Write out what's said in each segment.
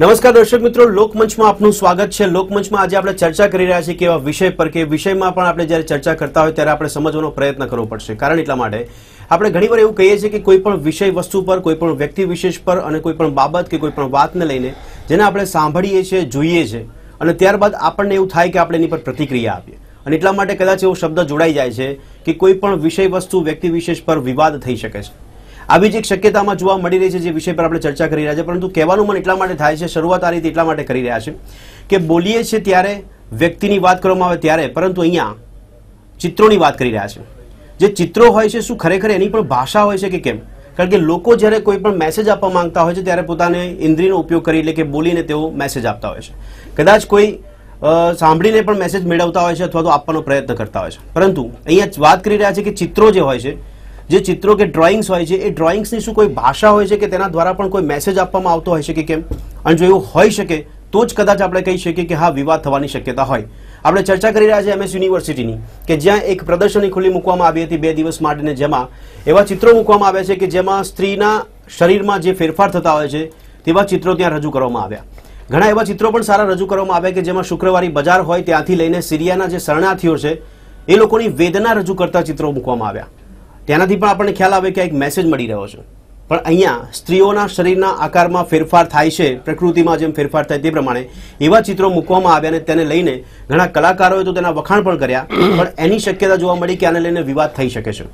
નમસ્કાર દર્શક મિત્રો, લોકમંચમાં આપનું સ્વાગત છે. લોકમંચમાં આજે આપણે ચર્ચા કરી રહ્યા છીએ કે એવા વિષય પર કે વિષયમાં પણ આપણે જ્યારે ચર્ચા કરતા હોય ત્યારે આપણે સમજવાનો પ્રયત્ન કરવો પડશે. કારણ એટલા માટે આપણે ઘણીવાર એવું કહીએ છીએ કે કોઈ પણ વિષય વસ્તુ પર, કોઈ પણ વ્યક્તિ વિશેષ પર અને કોઈ પણ બાબત કે કોઈ પણ વાતને લઈને જેને આપણે સાંભળીએ છીએ, જોઈએ છીએ અને ત્યારબાદ આપણને એવું થાય કે આપણે એની પર પ્રતિક્રિયા આપીએ. અને એટલા માટે કદાચ એવો શબ્દ જોડાઈ જાય છે કે કોઈ પણ વિષય વસ્તુ વ્યક્તિ વિશેષ પર વિવાદ થઈ શકે છે. આવી જ એક શક્યતામાં જોવા મળી રહી છે જે વિષય પર આપણે ચર્ચા કરી રહ્યા છે. પરંતુ કહેવાનું મને એટલા માટે થાય છે, શરૂઆત આ રીતે એટલા માટે કરી રહ્યા છે કે બોલીએ છીએ ત્યારે વ્યક્તિની વાત કરવામાં આવે ત્યારે, પરંતુ અહીંયા ચિત્રોની વાત કરી રહ્યા છે. જે ચિત્રો હોય છે, શું ખરેખર એની પણ ભાષા હોય છે કે કેમ? કારણ કે લોકો જ્યારે કોઈ પણ મેસેજ આપવા માંગતા હોય છે, ત્યારે પોતાને ઇન્દ્રિયનો ઉપયોગ કરી એટલે કે બોલીને તેઓ મેસેજ આપતા હોય છે. કદાચ કોઈ સાંભળીને પણ મેસેજ મેળવતા હોય છે અથવા તો આપવાનો પ્રયત્ન કરતા હોય છે. પરંતુ અહીંયા વાત કરી રહ્યા છે કે ચિત્રો જે હોય છે જે ચિત્રો કે ડ્રોઈંગ્સ હોય છે, એ ડ્રોઈંગ્સની શું કોઈ ભાષા હોય છે કે તેના દ્વારા પણ કોઈ મેસેજ આપવામાં આવતો હોય છે કે કેમ? અને જો એવું હોઈ શકે, તો જ કદાચ આપણે કહી શકીએ કે હા, વિવાદ થવાની શક્યતા હોય. આપણે ચર્ચા કરી રહ્યા છીએ એમએસ યુનિવર્સિટીની, કે જ્યાં એક પ્રદર્શની ખુલ્લી મૂકવામાં આવી હતી બે દિવસ માટેને જેમાં, એવા ચિત્રો મૂકવામાં આવ્યા છે કે જેમાં સ્ત્રીના શરીરમાં જે ફેરફાર થતા હોય છે, તેવા ચિત્રો ત્યાં રજૂ કરવામાં આવ્યા. ઘણા એવા ચિત્રો પણ સારા રજૂ કરવામાં આવ્યા કે જેમાં શુક્રવારી બજાર હોય ત્યાંથી લઈને સિરિયાના જે શરણાર્થીઓ છે, એ લોકોની વેદના રજૂ કરતા ચિત્રો મૂકવામાં આવ્યા. તેનાથી પણ આપણને ખ્યાલ આવે કે એક મેસેજ મળી રહ્યો છે. પણ અહીંયા સ્ત્રીઓના શરીરના આકારમાં ફેરફાર થાય છે, પ્રકૃતિમાં જેમ ફેરફાર થાય તે પ્રમાણે એવા ચિત્રો મૂકવામાં આવ્યા અને તેને લઈને ઘણા કલાકારોએ તો તેના વખાણ પણ કર્યા, પણ એની શક્યતા જોવા મળી કે આને લઈને વિવાદ થઈ શકે છે.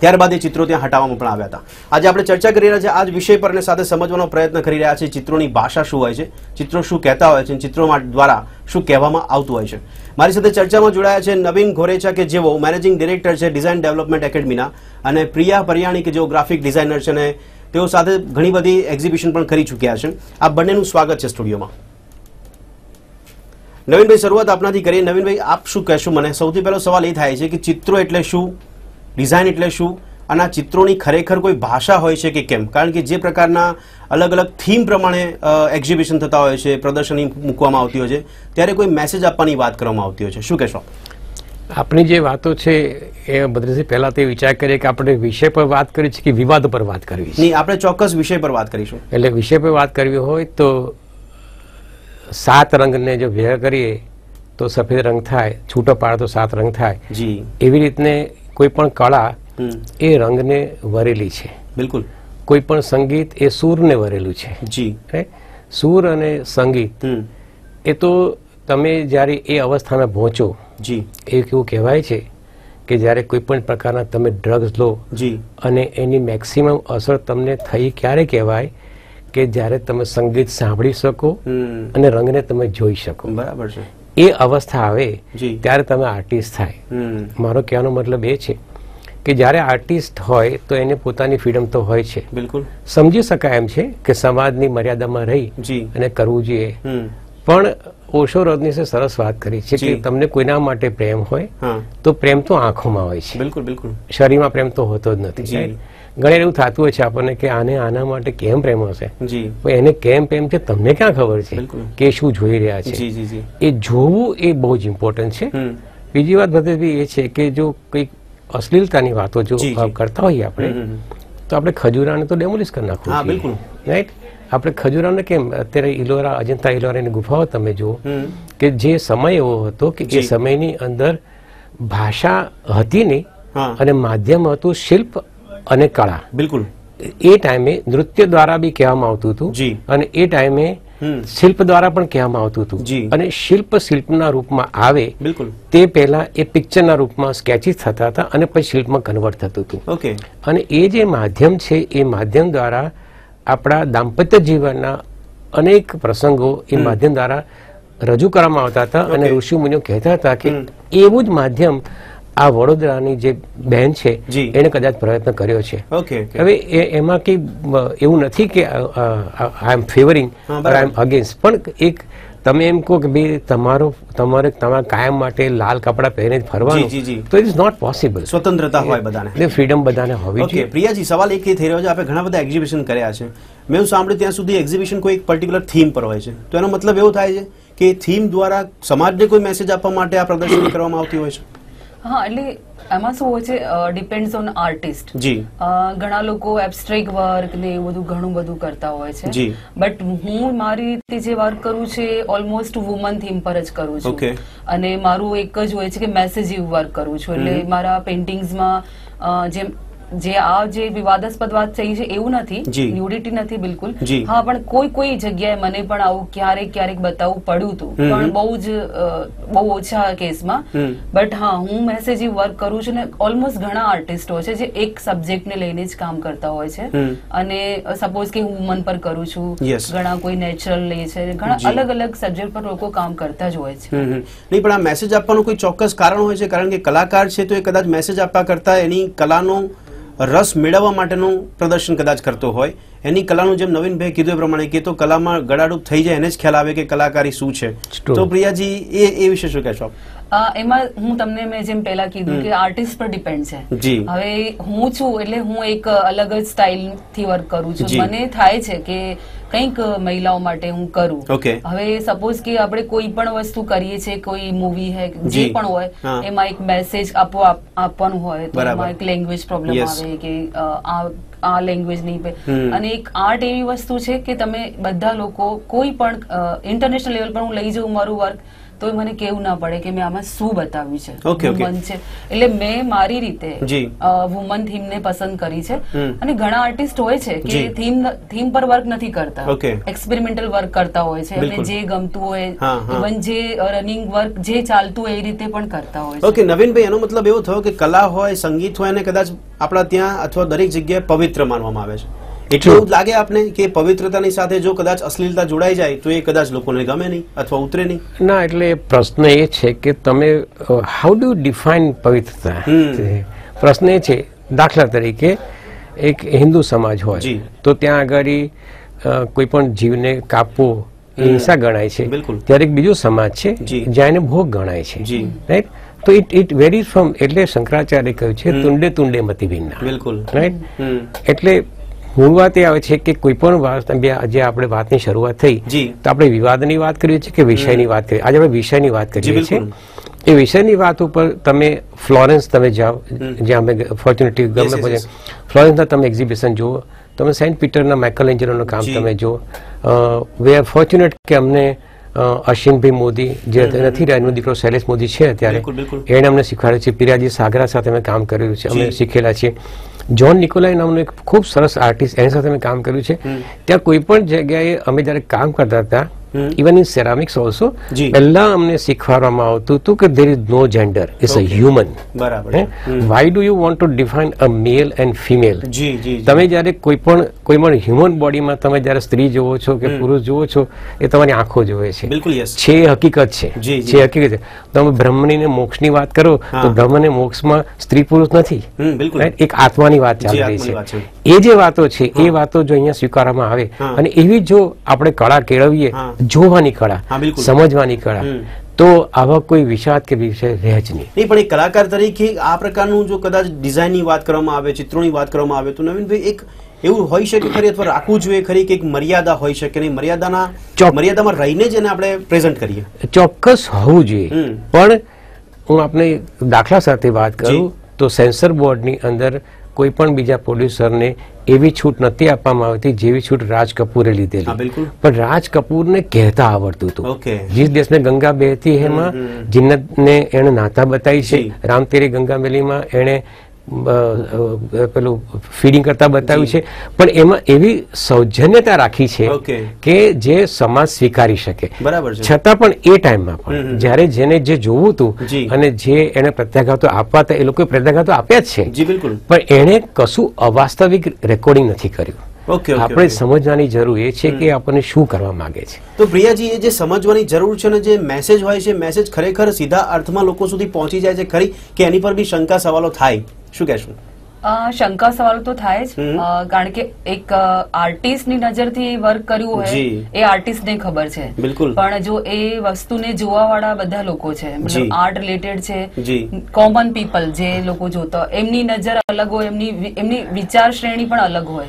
ત્યારબાદ એ ચિત્રો ત્યાં હટાવવામાં પણ આવ્યા હતા. આજે આપણે ચર્ચા કરી રહ્યા છે આ જ વિષય પર સાથે સમજવાનો પ્રયત્ન કરી રહ્યા છે ચિત્રોની ભાષા શું હોય છે, ચિત્રો શું કહેતા હોય છે ચિત્રો દ્વારા શું કહેવામાં આવતું હોય છે. મારી સાથે ચર્ચામાં જોડાયા છે નવીન ઘોરેચા કે જેઓ મેનેજિંગ ડિરેક્ટર છે ડિઝાઇન ડેવલપમેન્ટ એકેડમીના અને પ્રિયા પરિયાણી કે જેઓ ગ્રાફિક ડિઝાઇનર છે અને તેઓ સાથે ઘણી બધી એક્ઝિબિશન પણ કરી ચૂક્યા છે. આ બંનેનું સ્વાગત છે સ્ટુડિયોમાં. નવીનભાઈ, શરૂઆત આપનાથી કરીએ. નવીનભાઈ, આપ શું કહેશો? મને સૌથી પહેલો સવાલ એ થાય છે કે ચિત્રો એટલે શું? ડિઝાઇન એટલે શું? અને આ ચિત્રોની ખરેખર કોઈ ભાષા હોય છે કે કેમ? કારણ કે જે પ્રકારના અલગ અલગ થીમ પ્રમાણે એક્ઝિબિશન થતા હોય છે પ્રદર્શની મૂકવામાં આવતી હોય છે ત્યારે કોઈ મેસેજ આપવાની વાત કરવામાં આવતી હોય છે. શું કહેશો? આપણી જે વાતો છે એ બધેથી પહેલાં તે વિચાર કરીએ કે આપણે વિષય પર વાત કરી છે કે વિવાદ પર વાત કરવી નહીં આપણે ચોક્કસ વિષય પર વાત કરીશું. એટલે વિષય પર વાત કરવી હોય તો સાત રંગને જો ભેગા કરીએ તો સફેદ રંગ થાય છૂટો પાડે તો સાત રંગ થાય. જી. એવી રીતને કોઈ પણ કળા એ રંગને વરેલી છે. બિલકુલ. કોઈ પણ સંગીત એ સૂરને વરેલું છે. જી? સૂર અને સંગીત હમ. એ તો તમે જ્યારે એ અવસ્થામાં પહોંચો જી. એ એવું કહેવાય છે કે જ્યારે કોઈ પણ પ્રકારના તમે ડ્રગ્સ લો જી. અને એની મેક્સિમમ અસર તમને થઈ ક્યારે કહેવાય કે જ્યારે તમે સંગીત સાંભળી શકો અને રંગને તમે જોઈ શકો. બરાબર છે. એ અવસ્થા આવે જી. ત્યારે તમે આર્ટિસ્ટ થાય. મારો કહેવાનો મતલબ એ છે કે જ્યારે આર્ટિસ્ટ હોય તો એને પોતાની ફ્રીડમ તો હોય છે. બિલકુલ. સમજી શકાય એમ છે કે સમાજની મર્યાદામાં રહી અને કરવું જોઈએ. પણ ઓશો રજનીશે સરસ વાત કરી છે કે તમને કોઈના માટે પ્રેમ હોય તો પ્રેમ તો આંખોમાં હોય છે. બિલકુલ બિલકુલ. શરીરમાં પ્રેમ તો હોતો જ નથી. ઘણી એવું થતું હોય છે આપણને કે આને આના માટે કેમ પ્રેમ હશે? એને કેમ પ્રેમ છે તમને ક્યાં ખબર છે? કે શું જોઈ રહ્યા છે? એ જોવું એ બહુ જ ઇમ્પોર્ટન્ટ છે. બીજી વાત ભદ્રભાઈ એ છે કે જો કંઈક અશ્લીલતાની વાતો જો. કરતા હોઈએ આપણે. તો આપણે ખજૂરાને તો ડેમોલિશ કરી નાખવું બિલકુલ. રાઈટ આપણે ખજૂરાને કેમ અત્યારે ઇલોરા અજંતા ઇલોરાની ગુફાઓ તમે જુઓ કે જે સમય એવો હતો કે એ સમયની અંદર ભાષા હતી નહીં અને માધ્યમ હતું શિલ્પ અને કળા. બિલકુલ. એ ટાઈમે નૃત્ય દ્વારા બી કહેવામાં આવતું હતું અને એ ટાઈમે શિલ્પ દ્વારા પણ કહેવામાં આવતું હતું. અને શિલ્પ શિલ્પના રૂપમાં આવે બિલકુલ. તે પહેલા એ પિક્ચરના રૂપમાં સ્કેચિસ થતા હતા અને પછી શિલ્પમાં કન્વર્ટ થતું હતું. ઓકે. અને એ જે માધ્યમ છે એ માધ્યમ દ્વારા આપણા દાંપત્ય જીવનના અનેક પ્રસંગો એ માધ્યમ દ્વારા રજૂ કરવામાં આવતા હતા અને. ઋષિ મુનિઓ કહેતા હતા કે એવું જ માધ્યમ આ વડોદરાની જે બહેન છે. એને કદાચ પ્રયત્ન કર્યો છે. હવે એમાં કઈ એવું નથી કે આઈ એમ ફેવરિંગ આઈ એમ અગેન્સ્ટ પણ એક તમે એમ કહો કે ભાઈ તમારો તમારે તમારા કાયમ માટે લાલ કપડાં પહેરીને જ ફરવાનું. તો ઇટ ઇઝ નોટ પોસિબલ સ્વતંત્રતા હોય બધાને. એટલે ફ્રીડમ બધાને હોવી જોઈએ. પ્રિયાજી સવાલ એક એ થઈ રહ્યો છે આપણે ઘણા બધા એક્ઝિબિશન કર્યા છે. મેં એવું સાંભળ્યું ત્યાં સુધી એક્ઝિબિશન કોઈ એક પર્ટિક્યુલર થીમ પર હોય છે. તો એનો મતલબ એવો થાય છે કે થીમ દ્વારા સમાજને કોઈ મેસેજ આપવા માટે આ પ્રદર્શન કરવામાં આવતી હોય છે? હા એટલે એમાં શું હોય છે ડિપેન્ડ્સ ઓન આર્ટિસ્ટ જી. ઘણા લોકો એબસ્ટ્રેક વર્ક ને એવું બધું ઘણું બધું કરતા હોય છે. જી. બટ હું મારી રીતે જે વર્ક કરું છું એ ઓલમોસ્ટ વુમન થીમ પર જ કરું છું. અને મારું એક જ હોય છે કે મેસેજ વર્ક કરું છું. એટલે મારા પેઇન્ટિંગ્સમાં જેમ જે આ જે વિવાદાસ્પદ વાત થઈ છે એવું નથી. ન્યુડિટી નથી બિલકુલ. હા પણ કોઈ કોઈ જગ્યાએ મને પણ આવું ક્યારેક ક્યારેક બતાવવું પડ્યું હતું. પણ બહુ જ બહુ ઓછા કેસમાં. બટ હા હું મેસેજ વર્ક કરું છું ને ઓલમોસ્ટ ઘણા આર્ટિસ્ટો છે જે એક સબ્જેક્ટને લઈને જ કામ કરતા હોય છે. અને સપોઝ કે હું વુમન પર કરું છું. ઘણા કોઈ નેચરલ લે છે. ઘણા અલગ અલગ સબ્જેક્ટ પર લોકો કામ કરતા જ હોય છે. નહીં પણ આ મેસેજ આપવાનું કોઈ ચોક્કસ કારણ હોય છે? કારણ કે કલાકાર છે તો એ કદાચ મેસેજ આપવા કરતા એની કલાનો રસ મેળવવા માટેનું પ્રદર્શન કદાચ કરતો હોય. એની કલાનું જેમ નવીનભાઈ કીધું એ પ્રમાણે કે તો કલામાં ગળાડૂબ થઈ જાય એને જ ખ્યાલ આવે કે કલાકારી શું છે. તો પ્રિયાજી એ એ વિશે શું કહેશો આપ? એમાં હું તમને મેં જેમ પહેલા કીધું કે આર્ટિસ્ટ પર ડિપેન્ડ છે. હવે હું છું એટલે હું એક અલગ જ સ્ટાઇલથી વર્ક કરું છું. મને થાય છે કે કંઈક મહિલાઓ માટે હું કરું. હવે સપોઝ કે આપણે કોઈ પણ વસ્તુ કરીએ છીએ કોઈ મૂવી હે જે પણ હોય એમાં એક મેસેજ આપવો આપવાનું હોય તો એમાં એક લેંગ્વેજ પ્રોબ્લેમ. આવે કે આ આ લેંગ્વેજ નહીં પે. અને એક આર્ટ એવી વસ્તુ છે કે તમે બધા લોકો કોઈ પણ ઇન્ટરનેશનલ લેવલ પર હું લઈ જાઉં મારું વર્ક તો મને કેવું ના પડે કે મેં આમાં શું બતાવ્યું છે. વુમન છે. એટલે મેં મારી રીતે વુમન થીમ ને પસંદ કરી છે. અને ઘણા આર્ટિસ્ટ હોય છે કે થીમ થીમ પર વર્ક નથી કરતા. એક્સપેરિમેન્ટલ વર્ક કરતા હોય છે. એમને જે ગમતું હોય. ઇવન જે રનિંગ વર્ક જે ચાલતું હોય એ રીતે પણ કરતા હોય છે. ઓકે નવીનભાઈ એનો મતલબ એવો થયો કે કલા હોય સંગીત હોય અને કદાચ આપણા ત્યાં અથવા દરેક જગ્યાએ પવિત્ર માનવામાં આવે છે. એટલે એવું લાગે આપને કે પવિત્રતાની સાથે જો કદાચ અશ્લીલતા જોડાઈ જાય તો એ કદાચ લોકોને ગમે નહીં અથવા ઉતરે નહીં? ના એટલે પ્રશ્ન એ છે કે તમે હાઉ ડુ ડિફાઇન પવિત્રતા? પ્રશ્ન એ છે દાખલા તરીકે એક હિન્દુ સમાજ. હોય તો ત્યાં આગળ કોઈ પણ જીવને કાપવો હિંસા ગણાય છે. બિલકુલ. ત્યારે એક બીજો સમાજ છે. જ્યાં એને ભોગ ગણાય છે. રાઈટ તો ઇટ ઇટ વેરીઝ ફ્રોમ એટલે શંકરાચાર્ય કહ્યું છે તુંડે તુંડે મતિ ભિન્ના બિલકુલ રાઈટ એટલે મૂળ વાત એ આવે છે કે કોઈ પણ વાત જે આપણે વાતની શરૂઆત થઈ તો આપણે વિવાદની વાત કરીએ છીએ કે વિષયની વાત કરીએ? આજે આપણે વિષયની વાત કરીએ છીએ. એ વિષયની વાત ઉપર તમે ફ્લોરેન્સ તમે જાઓ જ્યાં અમે ફોર્ચ્યુનેટલી ગમે yes. ફ્લોરેન્સના તમે એક્ઝિબિશન જુઓ તમે સેન્ટ પીટરના માઇકલ એન્જલોનું કામ તમે જુઓ. વે આર ફોર્ચ્યુનેટ કે અમને અશ્વિનભાઈ મોદી જે નથી રહ્યા એનો દીકરો શૈલેષ મોદી છે અત્યારે. એણે અમને શીખવાડ્યું છે પિરાજી સાગરા સાથે અમે કામ કર્યું છે અમે શીખેલા છીએ. જ્હોન નિકોલાઈ નામનો એક ખૂબ સરસ આર્ટિસ્ટ એની સાથે મેં કામ કર્યું છે ત્યાં કોઈ પણ જગ્યાએ અમે જ્યારે કામ કરતા હતા. ઇવન ઇન સેરામિક્સ ઓલ્સો પહેલા અમને શીખવાડવામાં આવતું હતું કે there is no gender is a human બરાબર. Why do you want to define a male and female. તમે જ્યારે કોઈ પણ કોઈ પણ હ્યુમન બોડીમાં તમે જ્યારે સ્ત્રી જોવો છો કે પુરુષ જોવો છો એ તમારી આંખો જોવે છે. છે હકીકત છે. છે હકીકત છે. તમે બ્રહ્મની ને મોક્ષની વાત કરો તો બ્રહ્મ ને મોક્ષમાં સ્ત્રી પુરુષ નથી? એક આત્માની વાત ચાલી રહી છે. એ જે વાતો છે એ વાતો જો અહીંયા સ્વીકારવામાં આવે અને એવી જો આપણે કળા કેળવીએ જોવાની કળા સમજવાની કળા તો આવા કોઈ વિષાદ કે વિષય રહે જ નહીં. નહીં પણ એક કલાકાર તરીકે આ પ્રકારનું જો કદાચ ડિઝાઇનની વાત કરવામાં આવે ચિત્રોની વાત કરવામાં આવે તો નવીનભાઈ એક એવું હોઈ શકે ખરી અથવા રાખવું જોઈએ ખરી કે એક મર્યાદા હોઈ શકે નહીં મર્યાદાના મર્યાદામાં રહીને જ એને આપણે પ્રેઝન્ટ કરીએ. ચોક્કસ હોવું જોઈએ. પણ હું આપને દાખલા સાથે વાત કરું તો સેન્સર બોર્ડની અંદર કોઈ પણ બીજા પ્રોડ્યુસરને એવી છૂટ નથી આપવામાં આવતી જેવી છૂટ રાજ કપૂરે લીધેલી. પણ રાજ કપૂરને કહેતા આવડતું હતું. જીસ દેશ મેં ગંગા બહેતી હેમાં જિન્નતને એણે નાતા બતાવી છે. રામ તેરી ગંગા મેલીમાં એણે પેલું ફીડિંગ કરતા બતાવ્યું છે. પણ એમાં એવી સૌજન્યતા રાખી છે કે જે સમાજ સ્વીકારી શકે. બરાબર છતાં પણ એ ટાઈમમાં પણ જ્યારે જેને જે જોવું હતું અને જે એને પ્રત્યાઘાતો આપવા હતા એ લોકોએ પ્રત્યાઘાતો આપ્યા જ છે. પણ એણે કશું અવાસ્તવિક રેકોર્ડિંગ નથી કર્યું. આપણે સમજવાની જરૂર એ છે કે આપણને શું કરવા માંગે છે. તો પ્રિયાજી એ જે સમજવાની જરૂર છે ને જે મેસેજ હોય છે મેસેજ ખરેખર સીધા અર્થમાં લોકો સુધી પહોંચી જાય છે ખરી કે એની પર બી શંકા સવાલો થાય? શું કહેશું? શંકા સવાલો તો થાય જ. કારણ કે એક આર્ટિસ્ટની નજરથી વર્ક કર્યું હોય. એ આર્ટિસ્ટ ને ખબર છે. બિલકુલ. પણ જો એ વસ્તુને જોવા વાળા બધા લોકો છે આર્ટ રિલેટેડ છે કોમન પીપલ જે લોકો જોતા એમની નજર અલગ હોય એમની એમની વિચાર શ્રેણી પણ અલગ હોય.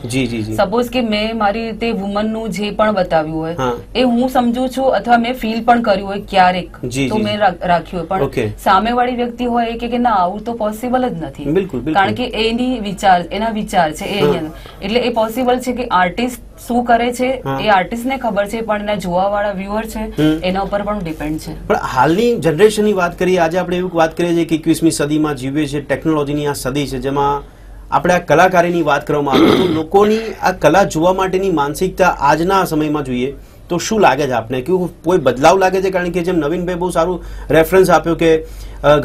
સપોઝ કે મેં મારી રીતે વુમનનું જે પણ બતાવ્યું હોય એ હું સમજુ છું અથવા મેં ફીલ પણ કર્યું હોય ક્યારેક તો મેં રાખ્યું હોય. પણ પણ સામેવાળી વ્યક્તિ હોય કે ના આવું તો પોસિબલ જ નથી. કારણ કે એની વિચાર એના વિચાર છે એ અહીંયા એટલે એ પોસિબલ છે કે આર્ટિસ્ટ શું કરે છે એ આર્ટિસ્ટ ને ખબર છે પણ એના જોવા વાળા વ્યુઅર છે એના ઉપર પણ ડિપેન્ડ છે. પણ હાલની જનરેશનની વાત કરીએ આજે આપણે એવું વાત કરીએ છીએ કે એકવીસમી સદીમાં જીવીએ છીએ ટેકનોલોજીની આ સદી છે જેમાં આપણે આ કલાકારીની વાત કરવામાં આવે તો લોકોની આ કલા જોવા માટેની માનસિકતા આજના સમયમાં જોઈએ તો શું લાગે છે આપને? કે કોઈ બદલાવ લાગે છે? કારણ કે જેમ નવીનભાઈ બહુ સારું રેફરન્સ આપ્યો કે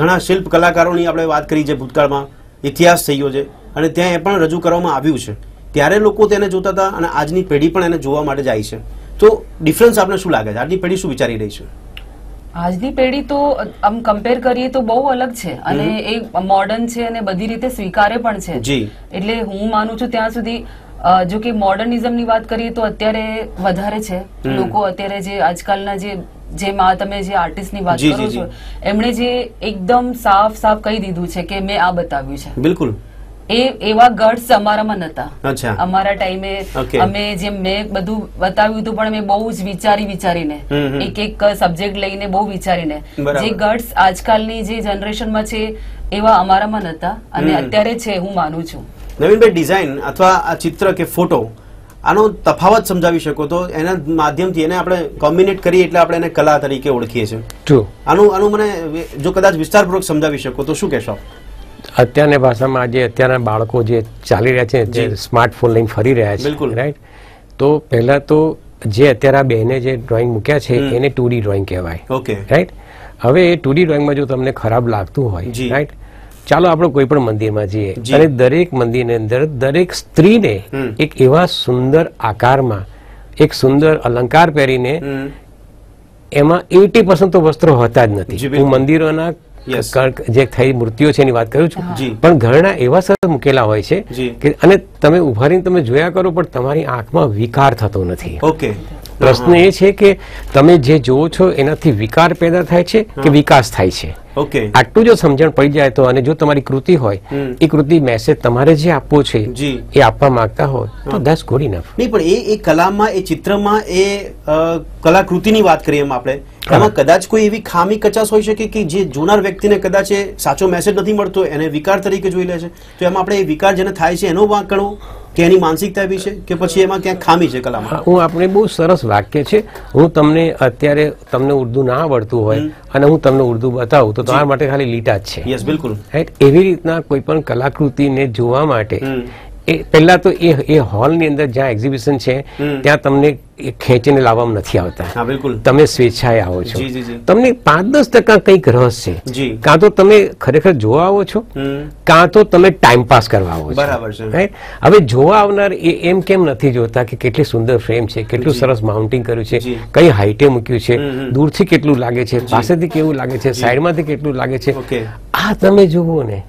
ઘણા શિલ્પ કલાકારોની આપણે વાત કરી છે ભૂતકાળમાં. ઇતિહાસ થયો છે અને ત્યાં એ પણ રજૂ કરવામાં આવ્યું છે. ત્યારે લોકો તેને જોતા હતા અને આજની પેઢી પણ એને જોવા માટે જાય છે. તો ડિફરન્સ આપને શું લાગે છે? આજની પેઢી શું વિચારી રહી છે? આજની પેઢી તો આમ કમ્પેર કરીએ તો બહુ અલગ છે અને એ મોડર્ન છે અને બધી રીતે સ્વીકારે પણ છે. જી. એટલે હું માનું છું ત્યાં સુધી જો કે મોડર્નિઝમની વાત કરીએ તો અત્યારે વધારે છે. લોકો અત્યારે જે આજકાલના જે જેમ તમે જે આર્ટિસ્ટની વાત કરો છો એમણે જે એકદમ સાફ સાફ કહી દીધું છે કે મેં આ બતાવ્યું છે. બિલકુલ. એ એવા ગટ્સ અમારામાં નતા. અમારા ટાઈમે અમે જેમ મેં બધું બતાવ્યું હતું પણ મેં બહુ જ વિચારી વિચારીને. એક એક સબ્જેક્ટ લઈને બહુ વિચારીને જે ગટ્સ આજકાલની જે જનરેશનમાં છે એવા અમારામાં નતા. અને અત્યારે છે હું માનું છું. નવીનભાઈ ડિઝાઇન અથવા આ ચિત્ર કે ફોટો આનો તફાવત સમજાવી શકો તો એના માધ્યમથી એને આપણે કોમ્બિનેટ કરીએ એટલે આપણે એને કલા તરીકે ઓળખીએ છીએ. ટ્રુ આનું આનું મને જો કદાચ વિસ્તારપૂર્વક સમજાવી શકો તો શું કહેશો? અત્યારની ભાષામાં આજે અત્યારના બાળકો જે ચાલી રહ્યા છે જે જી. સ્માર્ટફોન લઈને ફરી રહ્યા છે બિલકુલ. રાઈટ તો પહેલા તો જે અત્યારે આ બહેને જે ડ્રોઈંગ મૂક્યા છે એને ટુ ડી ડ્રોઈંગ કહેવાય. ઓકે. રાઈટ હવે એ ટુ ડી ડ્રોઈંગમાં જો તમને ખરાબ લાગતું હોય જી. રાઈટ ચાલો આપણે કોઈ પણ મંદિરમાં જઈએ. અને દરેક મંદિરની અંદર દરેક સ્ત્રીને એક એવા સુંદર આકારમાં એક સુંદર અલંકાર પહેરીને એમાં એટી પર્સન્ટ તો વસ્ત્રો હોતા જ નથી. હું મંદિરોના જે થઈ મૂર્તિઓ છે એની વાત કરું છું. પણ ઘરના એવા સરસ મૂકેલા હોય છે કે અને તમે ઊભા રહીને તમે જોયા કરો પણ તમારી આંખમાં વિકાર થતો નથી. ઓકે. પ્રશ્ન એ છે કે તમે જે જોવો છો એનાથી વિકાર પેદા થાય છે કે વિકાસ થાય છે? ઓકે. આટલું જો સમજણ પડી જાય તો અને જો તમારી કૃતિ હોય એ કૃતિ મેસેજ તમારે જે આપવો છે એ આપવા માંગતા હોય તો દસ ગુડ ઇનફ નહીં પણ એ એ કલામાં એ ચિત્રમાં એ કલાકૃતિની વાત કરીએ એમ આપણે એમાં કદાચ કોઈ એવી ખામી કચાસ હોઈ શકે કે જે જોનાર વ્યક્તિને કદાચ એ સાચો મેસેજ નથી મળતો એને વિકાર તરીકે જોઈ લે છે. તો એમાં આપણે એ વિકાર જેને થાય છે એનો વાંક ગણવો. કે એની માનસિકતા એવી છે કે પછી એમાં ક્યાંક ખામી છે કલામાં? હું આપણે બહુ સરસ વાક્ય છે. હું તમને અત્યારે તમને ઉર્દુ ના આવડતું હોય અને હું તમને ઉર્દુ બતાવું તો તમારા માટે ખાલી લીટા જ છે. યસ બિલકુલ. એવી રીતના કોઈ પણ કલાકૃતિને જોવા માટે. એ પહેલા તો એ એ હોલની અંદર જ્યાં એક્ઝિબિશન છે ત્યાં તમને ખેંચીને લાવવામાં નથી આવતા. બિલકુલ. તમે સ્વેચ્છાએ આવો છો. તમને પાંચ દસ ટકા કંઈક રસ છે. કાં તો તમે ખરેખર જોવા આવો છો કાં તો તમે ટાઈમ પાસ કરવા આવો છો. બરાબર છે. Right? હવે જોવા આવનાર એ એમ કેમ નથી જોતા કે કેટલી સુંદર ફ્રેમ છે કેટલું સરસ માઉન્ટિંગ કર્યું છે કઈ હાઈટે મૂક્યું છે. દૂરથી કેટલું લાગે છે પાસેથી કેવું લાગે છે સાઈડમાંથી કેટલું લાગે છે. આ તમે જુઓ ને.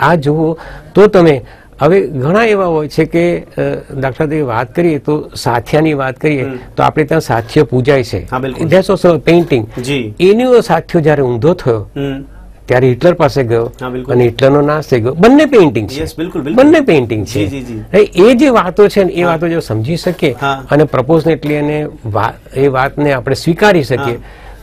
આ જુઓ તો તમે હવે ઘણા એવા હોય છે કે દાખલા તરીકે વાત કરીએ તો સાથિયાની વાત કરીએ તો આપણે ત્યાં સાથિયો પૂજાય છે. a painting. જી. એનો સાથ્યો જ્યારે ઊંધો થયો ત્યારે હિટલર પાસે ગયો અને હિટલરનો નાશ થઈ ગયો. બંને પેઇન્ટિંગ છે. બંને પેઇન્ટિંગ છે? એ જે વાતો છે ને એ વાતો જો સમજી શકીએ અને પ્રપોઝનેટલી અને એ વાતને આપણે સ્વીકારી શકીએ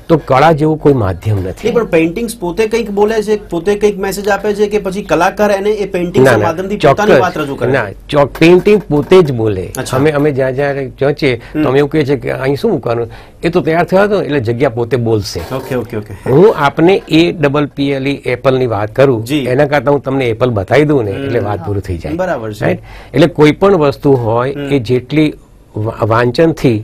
તો કળા જેવું કોઈ માધ્યમ નથી. પણ પેઇન્ટિંગ્સ પોતે કંઈક બોલે છે પોતે કંઈક મેસેજ આપે છે કે પછી કલાકાર એને એ પેઇન્ટિંગ માધ્યમથી પોતાની વાત રજૂ કરે ના પેઇન્ટિંગ પોતે જ બોલે. અમે અમે જ્યાં જ્યાં પહોંચીએ તો અમે એવું કહીએ છીએ કે અહીં શું મૂકવાનું એ તો તૈયાર થયો હતો એટલે જગ્યા પોતે બોલશે. Okay okay okay. હું આપને એ ડબલ પીએલઈ એપલની વાત કરું એના કરતા હું તમને એપલ બતાવી દઉં ને એટલે વાત પૂરું થઈ જાય. બરાબર છે. એટલે કોઈ પણ વસ્તુ હોય એ જેટલી વાંચનથી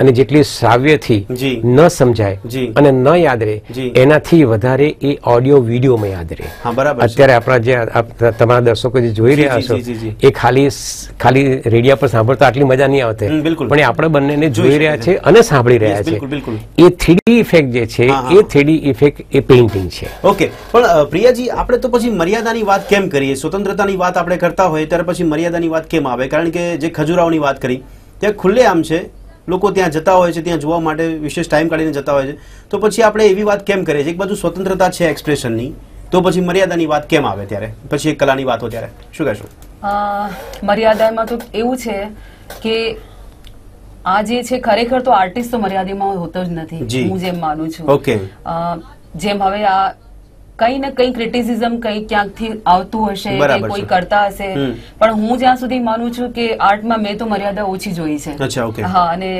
અને જેટલી શ્રાવ્યથી. ન સમજાય અને ન યાદ રહે એનાથી વધારે એ ઓડિયો વિડીયોમાં યાદ રહે. બરાબર અત્યારે આપણા જે તમારા દર્શકો જે જોઈ રહ્યા છો એ ખાલી ખાલી રેડિયા પર સાંભળતા આટલી મજા નહીં આવતી. બિલકુલ. પણ આપણે બંનેને જોઈ રહ્યા છે. અને સાંભળી રહ્યા છે. એ થ્રીડી ઇફેક્ટ જે છે. એ થ્રીડી ઇફેક્ટ એ પેઇન્ટિંગ છે. ઓકે પણ પ્રિયાજી આપણે તો પછી મર્યાદાની વાત કેમ કરીએ? સ્વતંત્રતાની વાત આપણે કરતા હોય ત્યારે પછી મર્યાદાની વાત કેમ આવે? કારણ કે જે ખજુરાઓની વાત કરી ત્યાં ખુલ્લે આમ છે લોકો ત્યાં જતા હોય છે ત્યાં જોવા માટે વિશેષ ટાઈમ કાઢીને જતા હોય છે. તો પછી આપણે એવી વાત કેમ કરીએ છીએ? એક બાજુ સ્વતંત્રતા છે એક્સપ્રેશનની તો પછી મર્યાદાની વાત કેમ આવે ત્યારે? પછી એક કલાની વાતો ત્યારે. શું કહેશો? મર્યાદામાં તો એવું છે કે આ જે છે ખરેખર તો આર્ટિસ્ટ તો મર્યાદામાં હોતો જ. નથી. હું જેમ માનું છું. ઓકે જેમ હવે આ કઈ ને કઈ ક્રિટિસિઝમ કઈ ક્યાંકથી આવતું હશે કોઈ કરતા હશે. પણ હું જ્યાં સુધી માનું છું કે આર્ટમાં મેં તો મર્યાદા ઓછી જોઈ છે. હા અને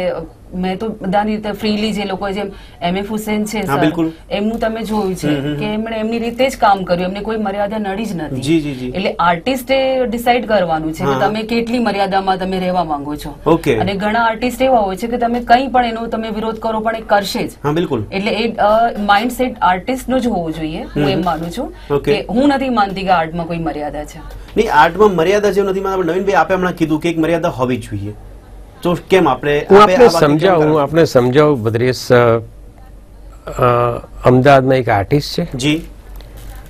મેં તો બધાની રીતે ફ્રીલી જે લોકો જેમ એમ. એફ હુસેન છે હા, સર એમનું તમે જોયું છે કે એમણે એમની રીતે જ કામ કર્યું એમને કોઈ મર્યાદા નડી જ નથી. એટલે આર્ટિસ્ટે ડિસાઈડ કરવાનું છે કે તમે કેટલી મર્યાદામાં તમે રહેવા માંગો છો. અને ઘણા આર્ટિસ્ટ એવા હોય છે કે તમે કંઈ પણ એનો તમે વિરોધ કરો પણ એ કરશે જ. બિલકુલ. એટલે એ માઇન્ડસેટ આર્ટિસ્ટનું જ હોવો જોઈએ હું એમ માનું છું કે હું નથી માનતી કે આર્ટમાં કોઈ મર્યાદા છે. નહીં આર્ટમાં મર્યાદા જેવું નથી માનતા નવીનભાઈ આપે હમણાં કીધું કે એક મર્યાદા હોવી જોઈએ. તો કેમ આપણે હું આપને સમજાવું હું આપણે આપને સમજાવું અ, અમદાવાદમાં એક આર્ટિસ્ટ છે. જી.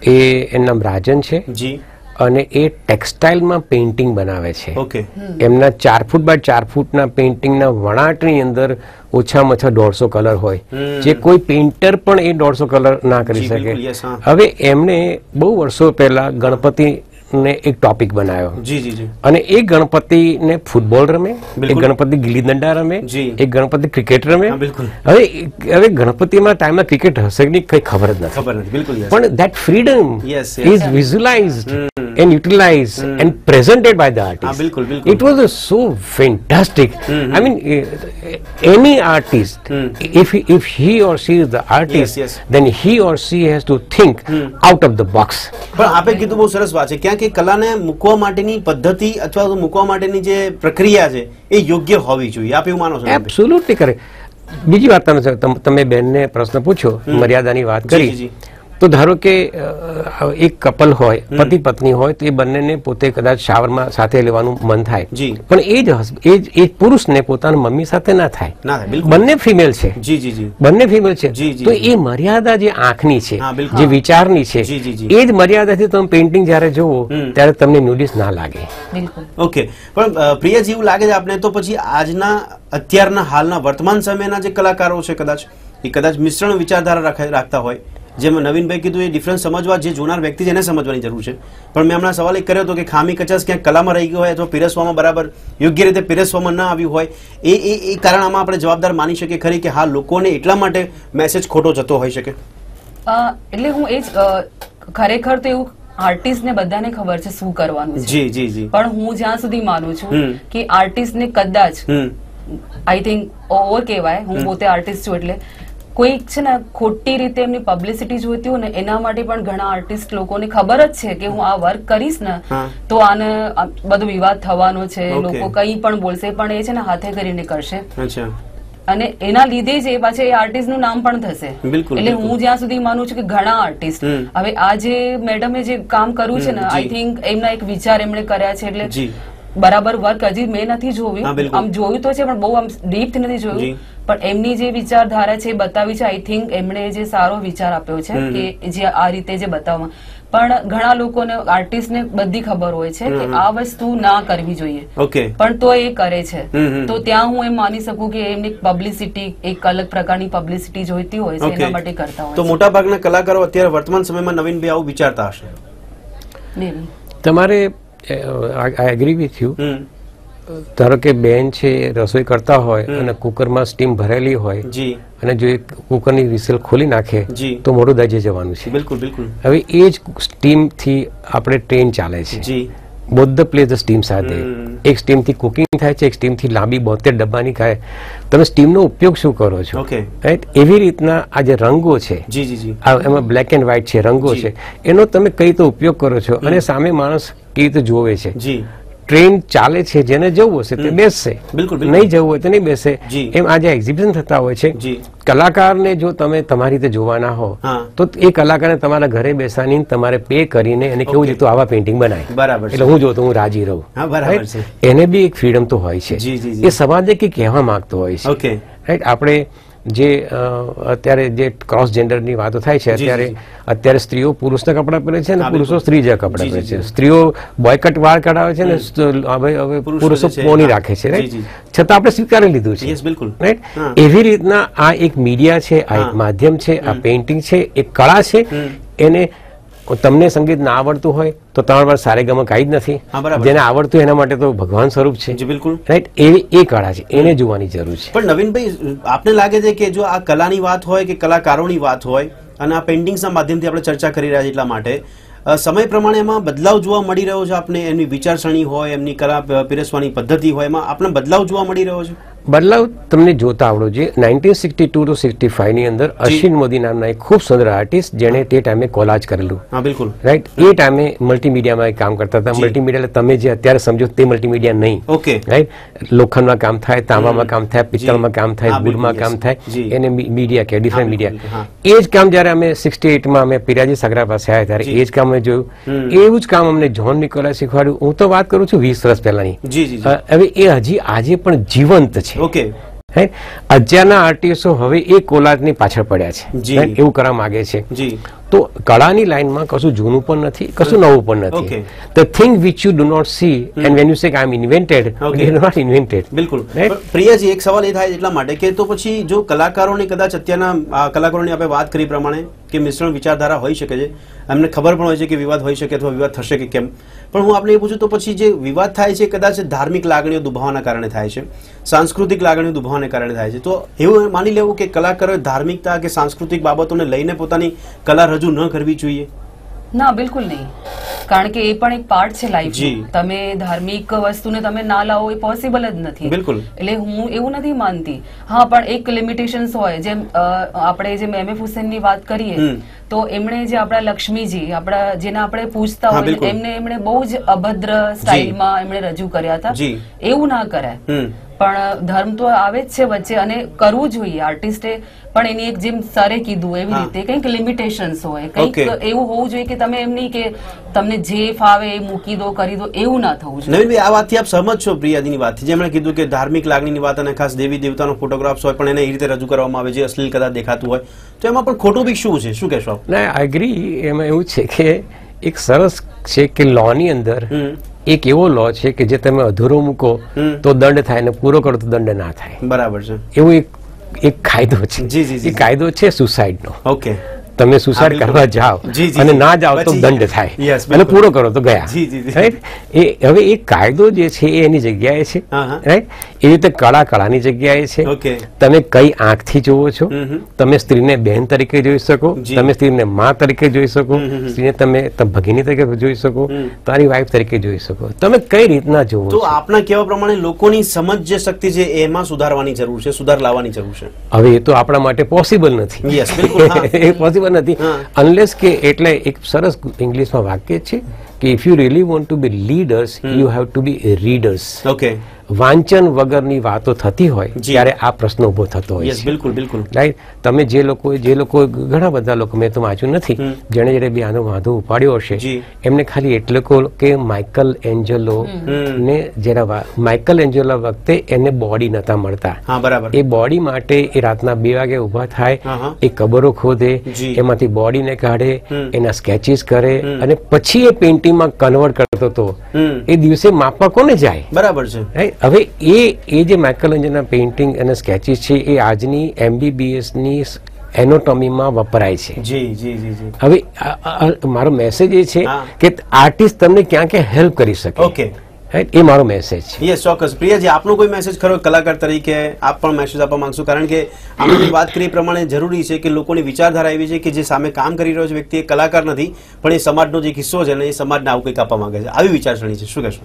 એ એનું નામ રાજન છે. જી. અને એ ટેક્સટાઇલમાં પેઇન્ટિંગ બનાવે છે. ઓકે. એમના ચાર ફૂટ બાય ચાર ફૂટના પેઇન્ટિંગના વણાટની અંદર ઓછામાં ઓછા દોઢસો કલર હોય. જે કોઈ પેઇન્ટર પણ એ દોઢસો કલર ના કરી શકે. હવે એમણે બહુ વર્ષો પહેલા ગણપતિને એક ટોપિક બનાવ્યો જી જી જી અને એ ગણપતિને ફૂટબોલ રમે એ બિલકુલ. ગણપતિ ગીલી દંડા રમે જી. એ ગણપતિ ક્રિકેટ રમે હા. હવે હવે ગણપતિમાં ટાઈમમાં ક્રિકેટ હશે કે કઈ ખબર જ નથી ખબર નથી બિલકુલ. પણ that freedom Yes, yes. is visualized and utilized and presented by the artist. હા, બિલકુલ, બિલકુલ. It was uh, so fantastic. I mean, uh, any artist, if he, if he or she is the artist, Yes, yes. then he or she has to think out of the box. પણ આપે કીધું બહુ સરસ વાત છે ક્યાંક એ કલાને મૂકવા માટેની પદ્ધતિ અથવા તો મૂકવા માટેની જે પ્રક્રિયા છે એ યોગ્ય હોવી જોઈએ આપ એવું માનો છો? એબ્સોલ્યુટલી કરે બીજી વાત તમે તમ- બેનને પ્રશ્ન પૂછો મર્યાદાની વાત કરી. તો ધારો કે એક કપલ હોય પતિ પત્ની હોય તો એ બંનેને પોતે કદાચ શાવરમાં સાથે લેવાનું મન થાય. પણ એ જ એ જ એ પુરુષને પોતાના મમ્મી સાથે ના થાય. ના થાય બિલકુલ. બંને ફિમેલ છે. જી જી જી. બંને ફિમેલ છે. જી, જી, તો એ મર્યાદા જે આંખની છે જે વિચારની છે. એ જ મર્યાદાથી તમે પેઇન્ટિંગ જ્યારે જોવો ત્યારે તમને ન્યુડિસ ના લાગે. ઓકે. પણ પ્રિય જેવું એવું લાગે છે આપણે તો પછી આજના અત્યારના હાલના વર્તમાન સમયના જે કલાકારો છે કદાચ એ કદાચ મિશ્રણ વિચારધારા રાખે- રાખતા હોય. જેમ નવીનભાઈ કીધું એ ડિફરન્સ સમજવા જે જોનાર વ્યક્તિ છે એને સમજવાની જરૂર છે. પણ મેં હમણાં સવાલ એક કર્યો હતો કે ખામી કચાસ ક્યાંક કલામાં રહી ગયો હોય અથવા પીરસવામાં બરાબર યોગ્ય રીતે પીરસવામાં ન આવ્યું હોય એ એ એ કારણ આમાં આપણે જવાબદાર માની શકીએ ખરી કે હા લોકોને એટલા માટે મેસેજ ખોટો જતો હોઈ શકે? એટલે હું એ જ ખરેખર તો એવું આર્ટિસ્ટ ને બધાને ખબર છે શું કરવાનું છે. જી જી જી. પણ હું જ્યાં સુધી માનું છું કે આર્ટિસ્ટ ને કદાચ આઈ થિંક ઓવર કહેવાય હું પોતે આર્ટિસ્ટ છું એટલે કોઈક છે ને ખોટી રીતે એમની પબ્લિસિટી જોઈતી હોય ને એના માટે પણ ઘણા આર્ટિસ્ટ લોકોને ખબર જ છે કે હું આ વર્ક કરીશ ને તો આને બધો વિવાદ થવાનો છે લોકો કંઈ પણ બોલશે પણ એ છે ને હાથે કરીને કરશે. અચ્છા. અને એના લીધે જ એ પાછા એ આર્ટિસ્ટનું નામ પણ થશે. એટલે હું જ્યાં સુધી માનું છું કે ઘણા આર્ટિસ્ટ હવે આ જે મેડમે જે કામ કર્યું છે ને આઈ થિંક એમના એક વિચાર એમણે કર્યા છે એટલે બરાબર વર્ક હજી મેં નથી જોયું. આમ જોયું તો છે પણ બહુ આમ ડીપ નથી જોયું. પણ એમની જે વિચારધારા છે બતાવી છે આઈ થિંક એમણે જે સારો વિચાર આપ્યો છે કે જે આ રીતે જે બતાવવામાં. પણ ઘણા લોકોને આર્ટિસ્ટને બધી ખબર હોય છે કે આ વસ્તુ ના કરવી જોઈએ. પણ તો એ કરે છે. તો ત્યાં હું એમ માની શકું કે એમની પબ્લિસિટી એક અલગ પ્રકારની પબ્લિસિટી જોઈતી હોય છે એના માટે કરતા તો હોય મોટા ભાગના કલાકારો અત્યારે વર્તમાન સમયમાં નવીનભાઈ આવું વિચારતા હશે. તમારે આઈ એગ્રી વિથ યુ ધારો કે બેન છે રસોઈ કરતા હોય અને કુકરમાં સ્ટીમ ભરેલી હોય અને જો એ કુકરની વિસલ ખોલી નાખે તો મોઢું દાજે જવાનું છે. બિલકુલ બિલકુલ. હવે એ જ સ્ટીમથી આપણે ટ્રેન ચાલે છે. જી. બોથ ધ પ્લેસ સ્ટીમ સાથે. એક એક સ્ટીમથી કુકિંગ થાય છે એક સ્ટીમથી લાંબી બોતેર ડબ્બાની ખાય. તમે સ્ટીમનો ઉપયોગ શું કરો છો? રાઈટ એવી રીતના આ જે રંગો છે એમાં બ્લેક એન્ડ વ્હાઇટ છે રંગો છે. એનો તમે કઈ રીતે ઉપયોગ કરો છો? અને સામે માણસ કેવી રીતે જોવે છે? જી. ટ્રેન ચાલે છે જેને જવું હશે તે બેસશે. નહીં જવું હોય તો નહીં બેસે. એમ આજે એક્ઝિબિશન થતા હોય છે. જી. કલાકારને જો તમે તમારી રીતે જોવાના હો તો એ કલાકારને તમારા ઘરે બેસાની તમારે પે કરીને એને કેવું જોઈએ તું આવા પેઇન્ટિંગ બનાય. બરાબર એટલે હું જોતો હું રાજી રહું. બરાબર એને બી એક ફ્રીડમ તો હોય છે. એ સમાજે કે કહેવા માંગતો હોય છે. રાઈટ આપણે જે અત્યારે જે ક્રોસ જેન્ડરની વાતો થાય છે અત્યારે અત્યારે સ્ત્રીઓ પુરુષના કપડાં પહેરે છે અને પુરુષો સ્ત્રી જેવા કપડાં પહેરે છે. સ્ત્રીઓ બોયકટ વાળ કઢાવે છે ને હવે પુરુષો પોની રાખે છે રાઈટ છતાં આપણે સ્વીકારી લીધું છે. બિલકુલ. રાઈટ એવી રીતના આ એક મીડિયા છે આ એક માધ્યમ છે આ પેઇન્ટિંગ છે એક કળા છે એને તમને સંગીત ના આવડતું હોય તો તમારા પાસે સારે ગમ કાંઈ જ નથી. બરાબર. જેને આવડતું એના માટે તો ભગવાન સ્વરૂપ છે. જી બિલકુલ. રાઈટ એ એ કળા છે. એને જોવાની જરૂર છે. પણ નવીનભાઈ આપને લાગે છે કે જો આ કલાની વાત હોય કે કલાકારોની વાત હોય અને આ પેઇન્ટિંગ્સના માધ્યમથી આપણે ચર્ચા કરી રહ્યા છીએ એટલા માટે સમય પ્રમાણે એમાં બદલાવ જોવા મળી રહ્યો છે આપને? એમની વિચારસરણી હોય એમની કલા પીરસવાની પદ્ધતિ હોય એમાં આપણે બદલાવ જોવા મળી રહ્યો છે? બદલાવ તમને જોતા આવડો છે. Nineteen sixty two to sixty ફાઈવની અંદર અશ્વિન મોદી નામના એક ખૂબ સુંદર આર્ટિસ્ટ જેણે તે ટાઈમે કોલાજ કરેલું. હા બિલકુલ. રાઈટ એ ટાઈમે મલ્ટીમીડિયામાં કામ કરતા હતા. મલ્ટીમીડિયા એટલે તમે જે અત્યારે સમજો તે મલ્ટીમીડિયા નહીં. ઓકે. રાઈટ લોખંડમાં કામ થાય તાંબામાં કામ થાય પિત્તળમાં કામ થાય yes. કામ થાય. એને મીડિયા કે ડિફરન્ટ મીડિયા એ જ કામ જ્યારે અમે સિક્સટી એટમાં અમે પિરાજી સાગરા પાસે આવ્યા ત્યારે એ જ કામ અમે જોયું. એવું જ કામ અમને જ્હોન નિકોલા શીખવાડ્યું. હું તો વાત કરું છું વીસ વર્ષ પહેલાની. હવે એ હજી આજે પણ જીવંત છે. ઓકે રાઈટ અત્યારના આર્ટિસ્ટો હવે એ કોલાજની પાછળ પડ્યા છે. એવું કરવા માંગે છે. જી. તો કળાની લાઈનમાં કશું જૂનું પણ નથી કશું નવું પણ નથી. The thing which you do not see and when you say I am invented. Not invented બિલકુલ? પ્રિયાજી એક સવાલ એ થાય એટલા માટે કે તો પછી જો કલાકારોને કદાચ અત્યારના કલાકારોની આપણે વાત કરી પ્રમાણે કે મિશ્રણ વિચારધારા હોઈ શકે છે. એમને ખબર પણ હોય છે કે વિવાદ હોઈ શકે અથવા વિવાદ થશે કે કેમ. પણ હું આપણે એ પૂછું તો પછી જે વિવાદ થાય છે કદાચ ધાર્મિક લાગણીઓ દુભાવાના કારણે થાય છે. સાંસ્કૃતિક લાગણીઓ દુભાવાને કારણે થાય છે. તો એવું માની લેવું કે કલાકારોએ ધાર્મિકતા કે સાંસ્કૃતિક બાબતોને લઈને પોતાની કલા રજૂ ન કરવી જોઈએ. ના બિલકુલ નહીં. કારણ કે એ પણ એક પાર્ટ છે લાઈફ તમે ધાર્મિક વસ્તુને તમે ના લાવો એ પોસિબલ જ નથી. બિલકુલ. એટલે હું એવું નથી માનતી. હા પણ એક લિમિટેશન્સ હોય. જેમ આપણે જેમ એમ એફ હુસેનની વાત કરીએ તો એમણે જે આપણા લક્ષ્મીજી આપણા જેને આપણે પૂછતા હોય એમને એમણે બહુ જ અભદ્ર સ્ટાઇલમાં એમણે રજૂ કર્યા હતા. એવું ના કરાય. પણ ધર્મ તો આવે જ છે વચ્ચે અને કરવું જોઈએ. આર્ટિસ્ટે પણ એની એક જેમ સરે કીધું એવી રીતે. કંઈક લિમિટેશન્સ હોય. કંઈક એવું હોવું જોઈએ કે તમે એમ નહીં કે તમને જે ફાવે એ મૂકી દો કરી દો એવું ના થવું જોઈએ. નવીનભાઈ આ વાતથી આપ સહમત છો પ્રિયાદીની વાતથી? જેમણે કીધું કે ધાર્મિક લાગણીની વાત અને ખાસ દેવી દેવતાનો ફોટોગ્રાફ્સ હોય પણ એને એ રીતે રજૂ કરવામાં આવે છે અશ્લીલ કદાચ દેખાતું હોય. તો એમાં પણ ખોટું બી શું છે? શું કહેશો આપ? ના આગ્રી એમાં એવું છે કે એક સરસ છે કે લોની અંદર એક એવો લો છે કે જે તમે અધૂરો મૂકો તો દંડ થાય ને પૂરો કરો તો દંડ ના થાય. બરાબર છે. એવો એક એક કાયદો છે. જી, જી, જી. એ કાયદો છે સુસાઇડનો ઓકે તમે સુસાઇડ કરવા જાઓ અને ના જાઓ તો દંડ થાય. અને પૂરો કરો તો ગયા. Right? એ હવે એ કાયદો જે છે એ એની જગ્યાએ છે. રાઈટ એ રીતે કળા કળાની જગ્યાએ છે. તમે કઈ આંખથી જોવો છો. તમે સ્ત્રીને બહેન તરીકે જોઈ શકો. તમે સ્ત્રીને માં તરીકે જોઈ શકો. સ્ત્રીને તમે ભગીની તરીકે જોઈ શકો. તારી વાઈફ તરીકે જોઈ શકો. તમે કઈ રીતના જોવો તો આપના કહેવા પ્રમાણે લોકોની સમજ જે શક્તિ છે એમાં સુધારવાની જરૂર છે સુધાર લાવવાની જરૂર છે. હવે એ તો આપણા માટે પોસિબલ નથી. બિલકુલ, એ પોસિબલ નથી. અનલેસ કે એટલે એક સરસ ઇંગ્લિશમાં વાક્ય છે કે if you really want to be leaders you have to be readers okay વાંચન વગરની વાતો થતી હોય. ત્યારે આ પ્રશ્ન ઊભો થતો હોય છે. બિલકુલ બિલકુલ. રાઈટ તમે જે લોકો જે લોકો ઘણા બધા લોકો મેં તો વાંચ્યું નથી જેણે જેને બી આનો વાંધો ઉપાડ્યો હશે એમને ખાલી એટલે કે માઇકલ એન્જલો ને જેના માઇકલ એન્જલો વખતે એને બોડી નતા મળતા. બરાબર. એ બોડી માટે એ રાતના બે વાગે ઊભા થાય એ કબરો ખોદે એમાંથી બોડીને કાઢે એના સ્કેચીસ કરે અને પછી એ પેઇન્ટિંગમાં કન્વર્ટ કરતો હતો એ દિવસે માપવા કોને જાય? બરાબર છે. Right? હવે એ એ જે માઇકલ એન્જલના પેઇન્ટિંગ અને સ્કેચીસ છે એ આજની એમબીબીએસની એનોટોમીમાં વપરાય છે. જી જી જી જી. હવે મારો મેસેજ એ છે કે આર્ટિસ્ટ તમને ક્યાં ક્યાં હેલ્પ કરી શકે. ઓકે? એ મારો મેસેજ છે. યસ ચોક્કસ. પ્રિયાજી આપનો કોઈ મેસેજ ખરો કલાકાર તરીકે? આપ પણ મેસેજ આપવા માંગશો? કારણ કે આપણે વાત કરી પ્રમાણે જરૂરી છે કે લોકોની વિચારધારા એવી છે કે જે સામે કામ કરી રહ્યો છે વ્યક્તિ એ કલાકાર નથી પણ એ સમાજનો જે કિસ્સો છે ને એ સમાજને આવું કંઈક આપવા માંગે છે. આવી વિચારસરણી છે. શું કહેશો?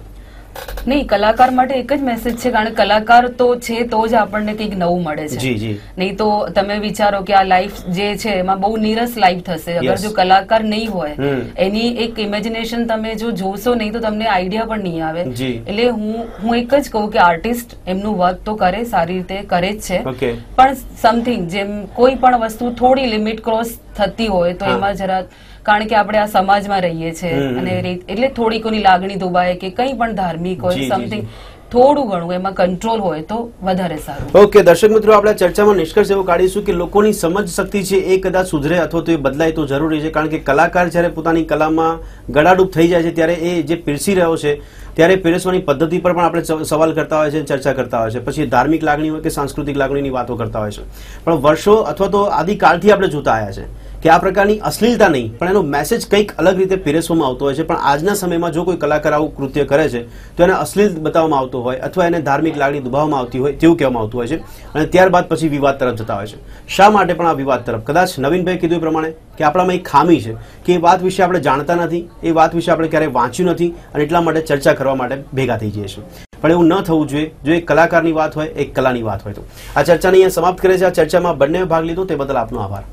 નહીં કલાકાર માટે એક જ મેસેજ છે કારણ કે કલાકાર તો છે તો જ આપણને કંઈક નવું મળે છે. જી જી. નહીં તો તમે વિચારો કે આ લાઈફ જે છે એમાં બહુ નીરસ લાઈફ થશે. અગર જો કલાકાર નહીં હોય એની એક ઇમેજિનેશન તમે જો જોશો નહીં તો તમને આઈડિયા પણ નહીં આવે. એટલે હું હું એક જ કહું કે આર્ટિસ્ટ એમનું વર્ક તો કરે સારી રીતે કરે જ છે. પણ સમથિંગ જેમ કોઈ પણ વસ્તુ થોડી લિમિટ ક્રોસ થતી હોય તો એમાં જરા કારણ કે આપણે આ સમાજમાં રહીએ છીએ અને એટલે થોડી કોની લાગણી દુબાય કે કંઈ પણ ધાર્મિક હોય સમથિંગ થોડું ઘણું એમાં કંટ્રોલ હોય તો વધારે સારું. ઓકે દર્શક મિત્રો આપણે ચર્ચામાં નિષ્કર્ષ એવો કાઢીશું કે લોકોની સમજ શક્તિ છે એ કદાચ સુધરે અથવા તો એ બદલાય તો જરૂરી છે. કારણ કે કલાકાર જ્યારે પોતાની કલામાં ગળાડૂબ થઈ જાય છે ત્યારે એ જે પીરસી રહ્યો છે ત્યારે પીરસવાની પદ્ધતિ પર પણ આપણે સવાલ કરતા હોય છે ચર્ચા કરતા હોય છે. પછી ધાર્મિક લાગણી હોય કે સાંસ્કૃતિક લાગણીની વાતો કરતા હોય છે. પણ વર્ષો અથવા તો આદિકાળથી આપણે જોતા આવ્યા છે. કે આ પ્રકારની અશ્લીલતા નહીં, પણ એનો મેસેજ કંઈક અલગ રીતે પીરસવામાં આવતો હોય છે. પણ આજના સમયમાં જો કોઈ કલાકાર આવું કૃત્ય કરે છે, તો એને અશ્લીલ બતાવવામાં આવતો હોય અથવા એને ધાર્મિક લાગણી દુભાવવામાં આવતી હોય તેવું કહેવામાં આવતું હોય છે. અને ત્યારબાદ પછી વિવાદ તરફ જતા હોય છે. શા માટે પણ આ વિવાદ તરફ? કદાચ નવીનભાઈ કીધું એ પ્રમાણે કે આપણામાં એક ખામી છે કે એ વાત વિશે આપણે જાણતા નથી, એ વાત વિશે આપણે ક્યારેય વાંચ્યું નથી અને એટલા માટે ચર્ચા કરવા માટે ભેગા થઈ જઈએ છીએ. પણ એવું ન થવું જોઈએ. જો એક કલાકારની વાત હોય, એક કલાની વાત હોય તો. આ ચર્ચાને અહીંયા સમાપ્ત કરે છે આ ચર્ચામાં બંને ભાગ લીધો, તે બદલ આપનો આભાર.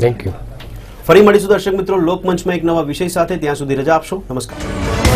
થેન્ક યુ ફરી મળીશું દર્શક મિત્રો લોકમંચમાં એક નવા વિષય સાથે. ત્યાં સુધી રજા આપશો. નમસ્કાર.